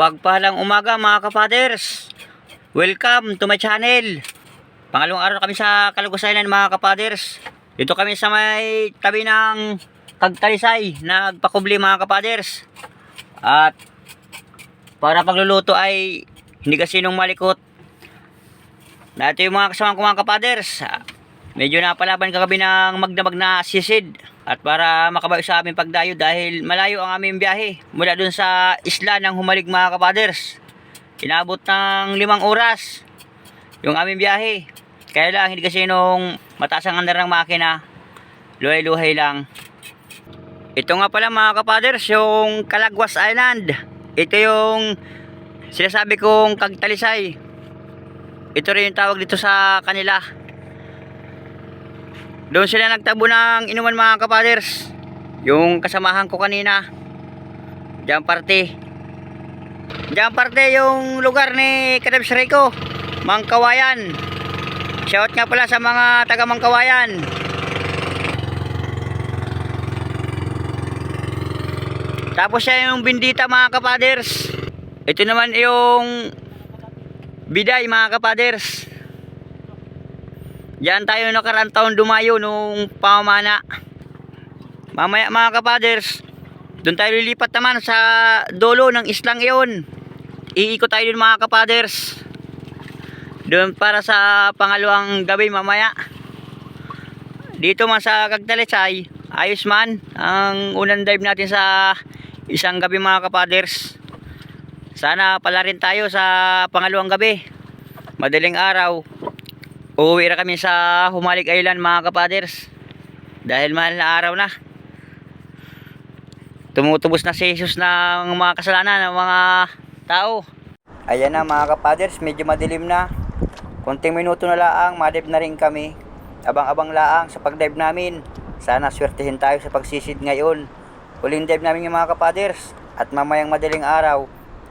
Babagpalang umaga mga kapaders. Welcome to my channel. Pangalawang araw kami sa Calugos Island mga kapaders. Dito kami sa may tabi ng Tagtalisay. Nagpakubli mga kapaders. At para pagluluto ay hindi kasi nung malikot. Na ito yung mga kasama ko mga kapaders. Medyo napalaban kagabi ng magdamag na sisid. At para makabayo sa aming pagdayo dahil malayo ang aming biyahe mula dun sa isla ng Humalig mga kapaders. Inabot ng limang oras yung aming biyahe. Kaya lang hindi kasi nung mataas ang andar ng makina, luhay-luhay lang. Ito nga pala mga kapaders, yung Calagwas Island. Ito yung sinasabi kong Kagtalisay. Ito rin yung tawag dito sa kanila. Doon sila nagtabo ng inuman mga kapaders. Yung kasamahan ko kanina. Diyan parte. Diyan parte yung lugar ni Kadabs Rico. Mangkawayan. Shout nga pala sa mga taga Mangkawayan. Tapos siya yung bindita mga kapaders. Ito naman yung biday mga kapaders. Diyan tayo nakarang taon dumayo nung pamamana. Mamaya mga kapaders, doon tayo lilipat naman sa dolo ng islang iyon. Iikot tayo dun mga kapaders. Doon para sa pangalawang gabi mamaya. Dito man sa Cagtalisay, ayos man ang unang dive natin sa isang gabi mga kapaders. Sana pala rin tayo sa pangalawang gabi. Madaling araw, Uuwi na kami sa Humalig Island mga kapaders. Dahil mahal na araw na. Tumutubos na si Jesus ng mga kasalanan ng mga tao. Ayan na mga kapaders, medyo madilim na. Kunting minuto na laang, madive na rin kami. Abang-abang laang sa pagdive namin. Sana swertihin tayo sa pagsisid ngayon. Huling dive namin yung mga kapaders. At mamayang madaling araw,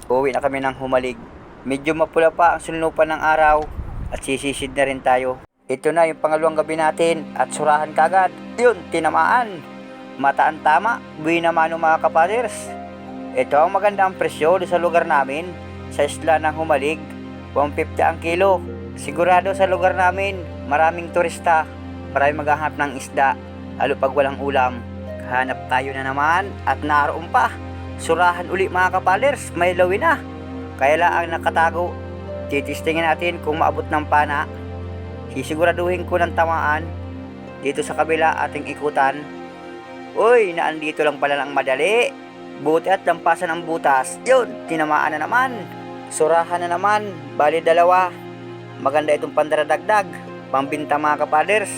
uuwi na kami ng Humalig. Medyo mapula pa ang sulunupan ng araw at sisisid na rin tayo. Ito na yung pangalawang gabi natin at surahan kagad. Yun, tinamaan. Mataan tama, buwi naman mga kapaders. Ito ang magandang presyo sa lugar namin, sa isla ng Humalig. 150 ang kilo. Sigurado sa lugar namin, maraming turista, maraming maghahanap ng isda, lalo pag walang ulam. Hanap tayo na naman at naroon pa. Surahan uli mga kapaders, may lawin na. Kaya lang ang nakatago titistingin natin kung maabot ng pana. Sisiguraduhin ko ng tamaan dito sa kabila ating ikutan. Uy, naandito lang pala ng madali. Buti at lampasan ang butas. Yun, tinamaan na naman. Surahan na naman, bali dalawa. Maganda itong pandaradagdag. Pambinta mga kapaders.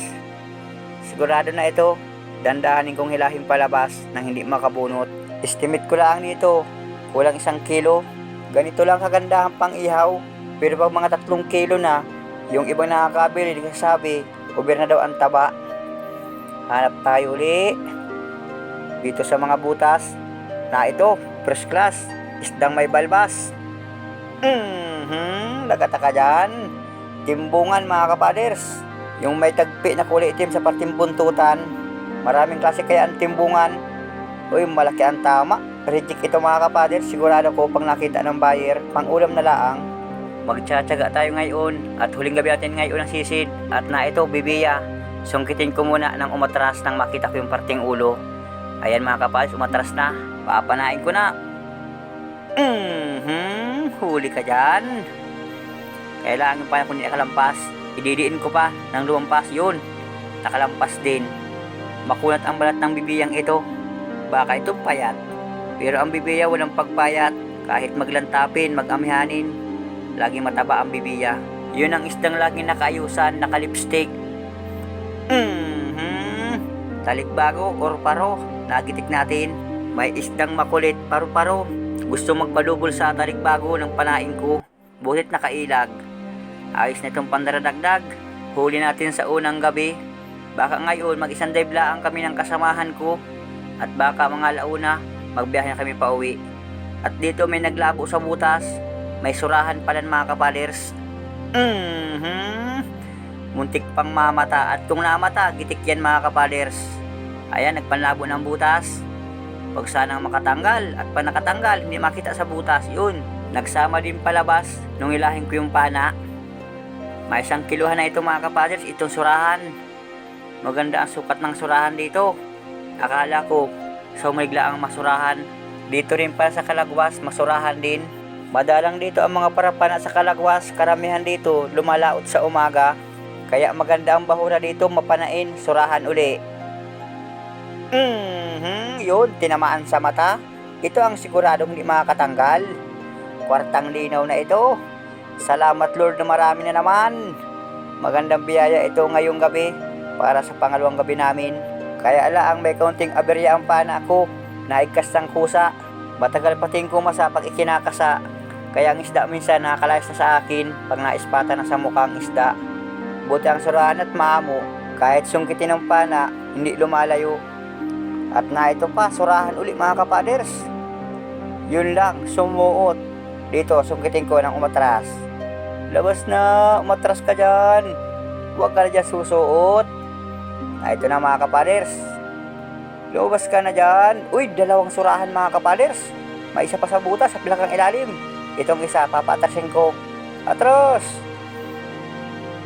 Sigurado na ito. Dandahanin kong hilahin palabas nang hindi makabunot. Estimate ko lang nito. Kulang isang kilo. Ganito lang kaganda ang pang ihaw. Pero pag mga tatlong kilo na, yung ibang nakakabili, nagsasabi, over na daw ang taba. Hanap tayo uli. Dito sa mga butas, na ito, first class, isdang may balbas. Mhm, lagata ka dyan. Timbungan mga kapaders. Yung may tagpi na kulay itim sa parting buntutan. Maraming klase kaya ang timbungan. Uy, malaki ang tama. Reject ito mga kapaders. Sigurado ko pag nakita ng buyer, pang ulam na laang. Magtsatsaga tayo ngayon at huling gabi natin ngayon ang sisid at na ito bibiya. Sungkitin ko muna ng umatras nang makita ko yung parting ulo. Ayan mga kapalis, umatras na. Papanain ko na. Mhm, huli ka dyan. Kailangan pa hindi nakalampas. Ididiin ko pa nang lumampas yun. Nakalampas din. Makunat ang balat ng bibiyang ito. Baka ito payat. Pero ang bibiya walang pagpayat. Kahit maglantapin, magamihanin, laging mataba ang bibiya. Yun ang isdang laging nakaayusan, nakalipstick. Mhm. Talikbago or paro, nagitik natin. May isdang makulit, paro-paro. Gusto magpadubol sa talikbago ng panain ko. Butit nakailag. Ayos na itong pandaradagdag. Huli natin sa unang gabi. Baka ngayon mag-isang dive lang kami ng kasamahan ko. At baka mga launa, magbiyahe kami pa uwi. At dito may naglabo sa butas. May surahan pala mga kapalers. Mhm. Muntik pang mamata at kung namata, gitik yan mga kapalers. Ayan, nagpanlabo ng butas. Huwag sanang makatanggal at pa nakatanggal, hindi makita sa butas. Yun, nagsama din palabas nung ilahin ko yung pana. May isang kiluhan na ito mga kapaders, itong surahan. Maganda ang sukat ng surahan dito. Akala ko, sumigla ang masurahan. Dito rin pala sa Kalagwas, masurahan din. Madalang dito ang mga parapana sa Kalagwas, karamihan dito lumalaot sa umaga. Kaya maganda ang bahura dito, mapanain, surahan uli. Mhm, yun, tinamaan sa mata. Ito ang siguradong di makakatanggal. Kwartang linaw na ito. Salamat Lord na marami na naman. Magandang biyaya ito ngayong gabi para sa pangalawang gabi namin. Kaya ala ang may kaunting aberya ang pana ko. Naigkas ng kusa. Matagal pating kumasa pag ikinakasa. Kaya ang isda minsan nakakalayas na sa akin pag naispata na sa mukhang isda. Buti ang surahan at maamo. Kahit sungkitin ng pana, hindi lumalayo. At na ito pa, surahan uli mga kapaders. Yun lang, sumuot. Dito, sungkitin ko ng umatras. Labas na, umatras ka dyan. Huwag ka na dyan susuot. Ah, ito na mga kapaders. Lumabas ka na dyan. Uy, dalawang surahan mga kapaders. May isa pa sa butas, sa pilakang ilalim. Itong isa, papatrasin ko. Atras!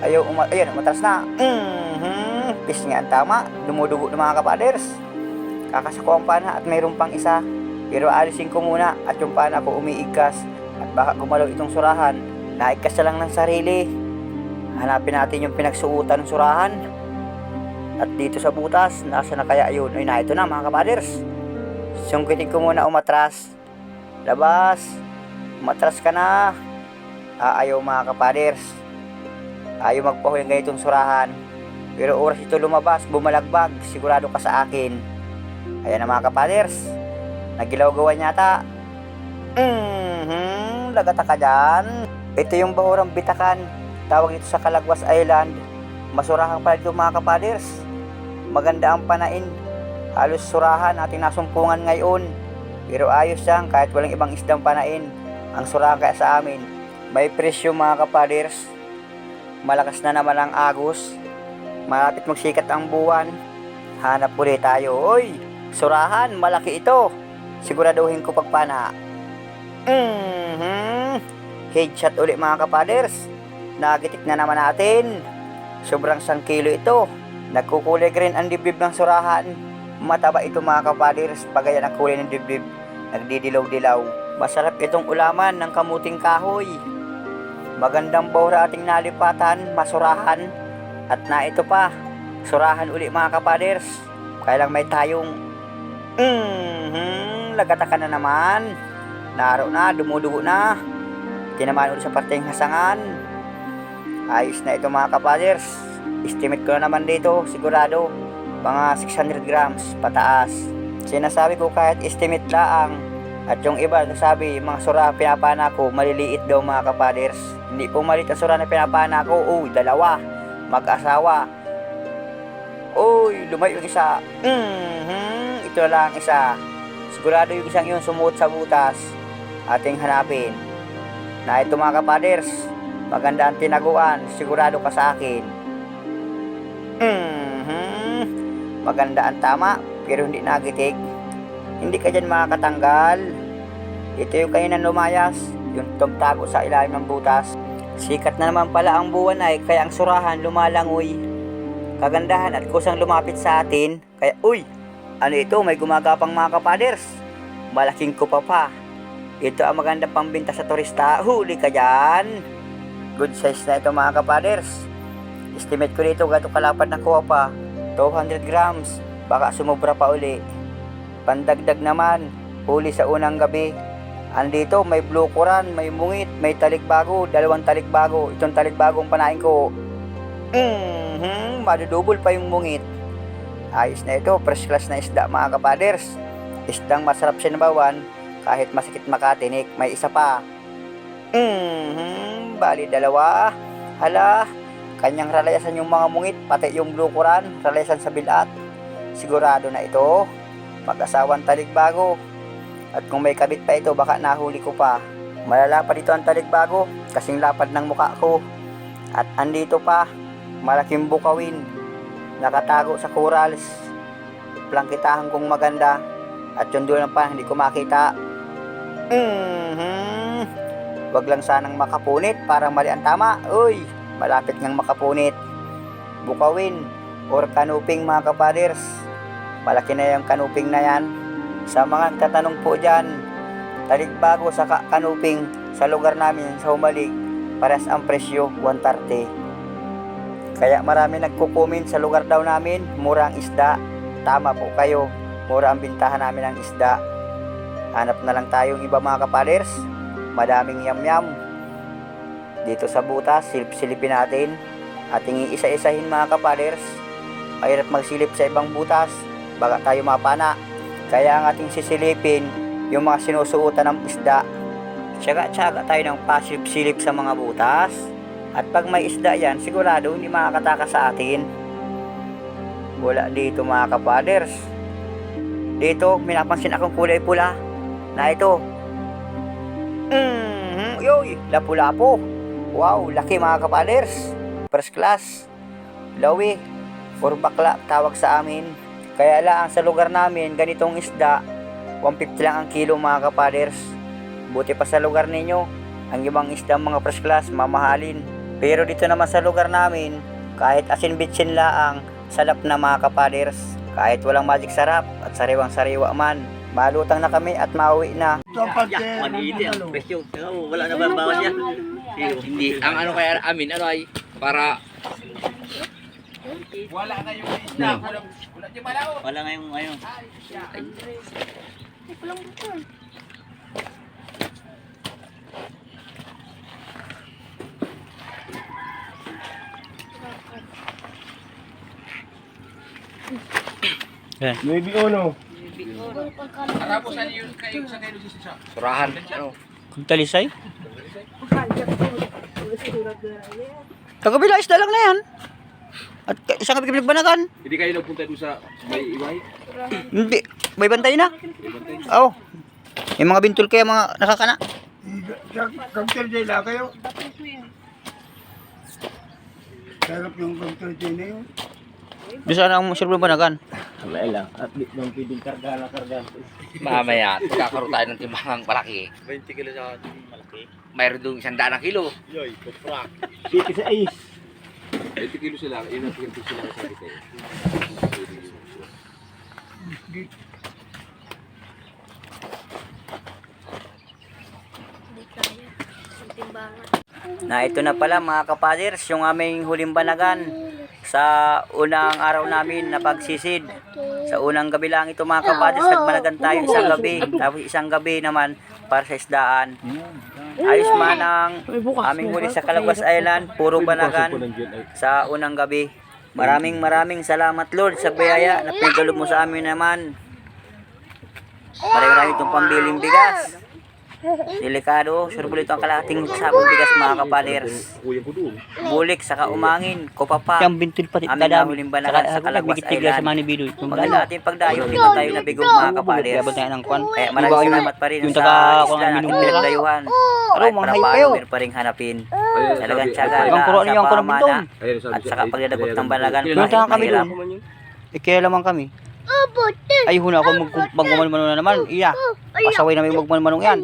Ayaw, uma ayan, umatras na. Mhm, pis nga ang tama. Dumudugo ng mga kapaders. Kakasako ang pana at mayroon pang isa. Pero alisin ko muna at yung pana ko umiigkas at baka gumalaw itong surahan. Naigkas na lang ng sarili. Hanapin natin yung pinagsuutan ng surahan. At dito sa butas, nasa na kaya yun? Ay na, ito na mga kapaders. Sungkitin ko muna umatras. Labas. Umatras ka na. Aayaw mga kapaders. Ayaw magpahuling ganitong surahan. Pero oras ito lumabas, bumalagbag, sigurado ka sa akin. Ayan na mga kapaders. Nagilaw-gawan yata. Mhm, lagata ka dyan. Ito yung bahurang bitakan. Tawag ito sa Calagwas Island. Masurahan pala ito mga kapaders. Maganda ang panain. Halos surahan ating nasumpungan ngayon. Pero ayos yan kahit walang ibang isdang panain. Ang surahan kaya sa amin. May presyo mga kapaders. Malakas na naman ang agos. Malapit magsikat ang buwan. Hanap ulit tayo. Oy, surahan, malaki ito. Siguraduhin ko pagpana. Mhm. Headshot ulit mga kapaders. Nagitik na naman natin. Sobrang sang kilo ito. Nagkukulay green ang dibdib ng surahan. Mataba ito mga kapaders. Pagaya ng kulay ng dibdib. Nagdidilaw-dilaw. Masarap itong ulaman ng kamuting kahoy. Magandang bawra ating nalipatan, masurahan. At na ito pa, surahan uli mga kapaders. Kaya may tayong, mhm, lagata na naman. Naro na, dumudugo na. Tinamaan ulit sa parteng hasangan. Ayos na ito mga kapaders. Estimate ko na naman dito, sigurado, mga 600 grams pataas. Sinasabi ko kahit estimate laang, at yung iba nagsabi, mga sura pinapana ko, maliliit daw mga kapaders. Hindi po maliit ang sura na pinapana ko. Uy, dalawa. Mag-asawa. Uy, lumayo yung isa. Mhm, ito na lang ang isa. Sigurado yung isang yun sumuot sa butas. Ating hanapin. Na ito mga kapaders. Maganda ang tinaguan. Sigurado ka sa akin. Mhm, maganda ang tama. Pero hindi nagitik. Hindi ka dyan makakatanggal. Ito yung kanina lumayas, yung tumtago sa ilalim ng butas. Sikat na naman pala ang buwan ay kaya ang surahan lumalangoy. Kagandahan at kusang lumapit sa atin. Kaya, uy, ano ito? May gumagapang mga kapaders. Malaking kupa pa. Ito ang magandang pambinta sa turista. Huli ka dyan. Good size na ito mga kapaders. Estimate ko dito gato kalapad na kuha pa. 200 grams. Baka sumubra pa uli. Pandagdag naman, huli sa unang gabi. Andito, may blue coran, may mungit, may talikbago, dalawang talikbago. Itong talikbagong panain ko. Mhm, madudubol pa yung mungit. Ayos na ito, fresh class na isda mga kapaders. Isdang masarap sinabawan, kahit masikit makatinik, may isa pa. Mhm, bali dalawa. Hala, kanyang ralayasan yung mga mungit, pati yung blue coran, ralayasan sa bilat. Sigurado na ito mag-asawang talikbago. At kung may kabit pa ito, baka nahuli ko pa. Malala pa dito ang talikbago, kasing lapad ng muka ko. At andito pa, malaking bukawin. Nakatago sa corals. Plangkitahan kong maganda. At yung dulo pa, hindi ko makita. Mhm. Wag lang sanang makapunit para mali ang tama. Uy, malapit ngang makapunit. Bukawin or kanuping mga kapaders. Malaki na yung kanuping na yan. Sa mga tatanong po dyan, taligbago sa ka- kanuping sa lugar namin sa Humalig, pares ang presyo 130. Kaya marami nagko-comment sa lugar daw namin, mura ang isda. Tama po kayo, mura ang bintahan namin ng isda. Hanap na lang tayong iba mga kapaders. Madaming yam-yam. Dito sa butas, silip-silipin natin. Ating iisa-isahin mga kapaders. Mahirap magsilip sa ibang butas. Baka tayo mapana. Kaya ang ating sisilipin, yung mga sinusuotan ng isda. Tsaga-tsaga tayo ng pasilip-silip sa mga butas. At pag may isda yan, sigurado hindi makakataka sa atin. Wala dito mga kapaders. Dito, may napansin akong kulay pula na ito. Mm, yoy, lapu-lapo. Wow, laki mga kapaders. First class. Lawi. Or bakla, tawag sa amin. Kaya lang sa lugar namin, ganitong isda, 150 lang ang kilo mga kapaders. Buti pa sa lugar ninyo, ang ibang isda mga first class, mamahalin. Pero dito naman sa lugar namin, kahit asin bitsin laang, salap na mga kapaders. Kahit walang magic sarap at sariwang sariwa man, malutang na kami at mauwi na. Yeah, maniti ang presyo. Wala na ba bawas yan? Hindi, ang ano kaya amin, ano ay, para Wala nga yung ano. Maybe ono. surahan, ano, Kung talisay? Tagabila, isda lang na yan. At isang gabi pinagbanagan. hindi kayo nagpunta doon sa may iway? Hindi. May bantay na. Oo. Yung mga bintul kaya mga nakakana. Cocktail day lang kayo. Sarap yung cocktail day na yun. Doon saan ang sirbo banagan? Wala lang. At di bang pwedeng karga na karga. Mamaya, magkakaroon tayo ng timbangang malaki. 20 kilo sa malaki. Mayroon doon isang daan ng kilo. Yoy, kuprak. Siti sa is. 20 kilo sila, yun ang 20 sila sa kita. Na ito na pala mga kapaders, yung aming huling banagan sa unang araw namin na pagsisid. Sa unang gabi lang ito mga kapaders, nagbanagan tayo isang gabi. Tapos isang gabi naman para sa isdaan. Ayos man ang aming huli sa Calabas Island, puro banagan sa unang gabi. Maraming maraming salamat Lord sa biyaya na pinagalob mo sa amin naman. Marami-rami itong pambiling bigas. Delikado, sure ito ang kalating sabong bigas mga doon. Bulik, saka umangin, kopapa. Yung bintul pati Amin na huling banagan sa Calagwas sa Island. Maganda ating pagdayo, di ba tayo nabigo mga kapaders. Abot na ng kwan. Kaya maraming salamat pa rin sa taga- isla kung natin yung pinagdayuhan. Ano, Kahit mga para hayop paano, kayo. meron pa rin hanapin. Ayun, Talagang tiyaga na sa niyo ang pamana at saka pagdadagot ng balagan. mahirap. doon? Eh, kaya lamang kami. Ay, huna ako mag magmamanong na naman. Iya. Pasaway namin magmamanong yan.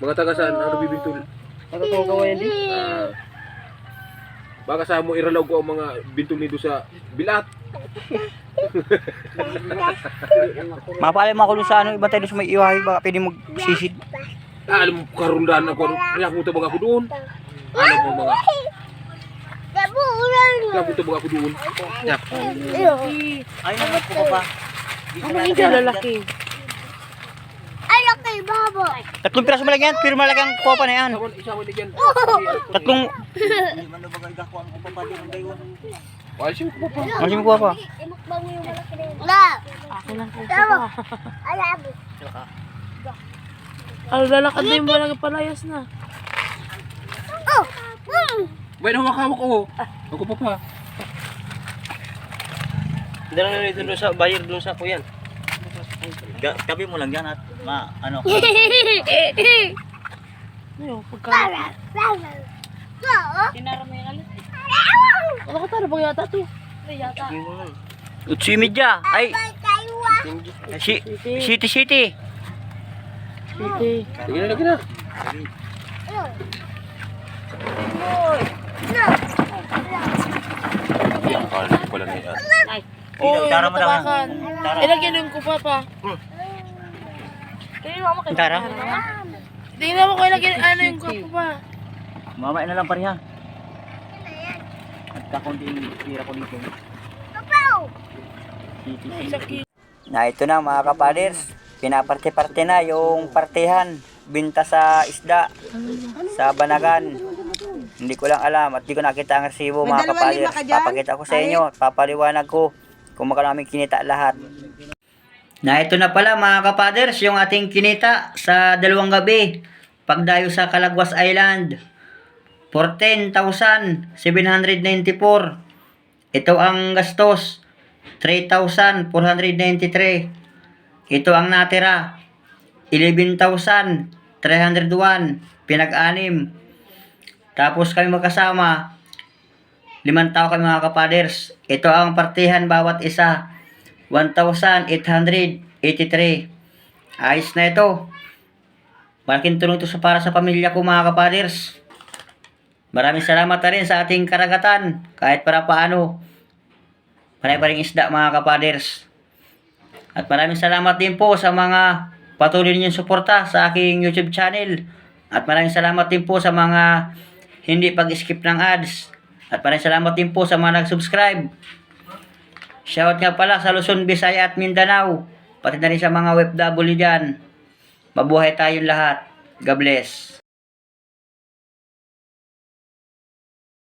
Mga taga saan, ano bibintol? Ah. Baka sa mo iralaw ko ang mga bintol nito sa bilat. Mapalay mo ako sa ano, iba tayo sa may iwahay. Baka pwede magsisid. Ah, alam mo, karundaan ako. Kaya punta baga ako doon. Alam mo mga, kaya punta baga ako doon. Yeah. Ay, naman po pa. lalaki. Tatlong piraso mo lang yan. Pero malaki ang kuha pa na yan. Isawan, isawan na dyan. Tatlong, man bagay ka ko ang kupapa din ang dayon. Ay, siya ko pa. ano siya kuha pa? Ako lang po pa. Ang lalakad na yung balang palayas na. May hawak-hawak ko. Ako pa pa. Dala na dito doon sa bayar doon sa kuyan. Ga- Gabi mo lang yan at ma ano. Ano pagka... Tinara mo yung alis. Ano ka tara bang yata to? Utsi Media. Ay, si, City City. Sige na, lagi na. Yung kalit pala ni Ate. Oo, Tara mo lang. Ilagyan ko pa pa. Tara. Tingnan mo ko ilagyan ano yung kapo pa. Mamaya na lang pareha. At kakunting tira ko dito. City. Na ito na mga kapaders, pinaparte-parte na yung partihan, binta sa isda, sa banagan. Hindi ko lang alam at di ko nakita ang resibo mga kapaders. Papakita ko sa inyo, at papaliwanag ko kung magkano namin kinita lahat. Na ito na pala mga kapaders, yung ating kinita sa dalawang gabi. Pagdayo sa Calagwas Island. 14,794. Ito ang gastos. 3,493. Ito ang natira. 11,301. Pinag-anim. Tapos kami magkasama. Limang tao kami mga kapaders. Ito ang partihan bawat isa. 1,883. Ayos na ito. Malaking tulong ito sa para sa pamilya ko mga kapaders. Maraming salamat na rin sa ating karagatan. Kahit para paano. Marami pa rin isda mga kapaders. At maraming salamat din po sa mga patuloy ninyong suporta sa aking YouTube channel. At maraming salamat din po sa mga hindi pag-skip ng ads. At maraming salamat din po sa mga nag-subscribe. Shout nga pala sa Luzon, Visaya at Mindanao. Pati na rin sa mga OFW dyan. Mabuhay tayong lahat. God bless.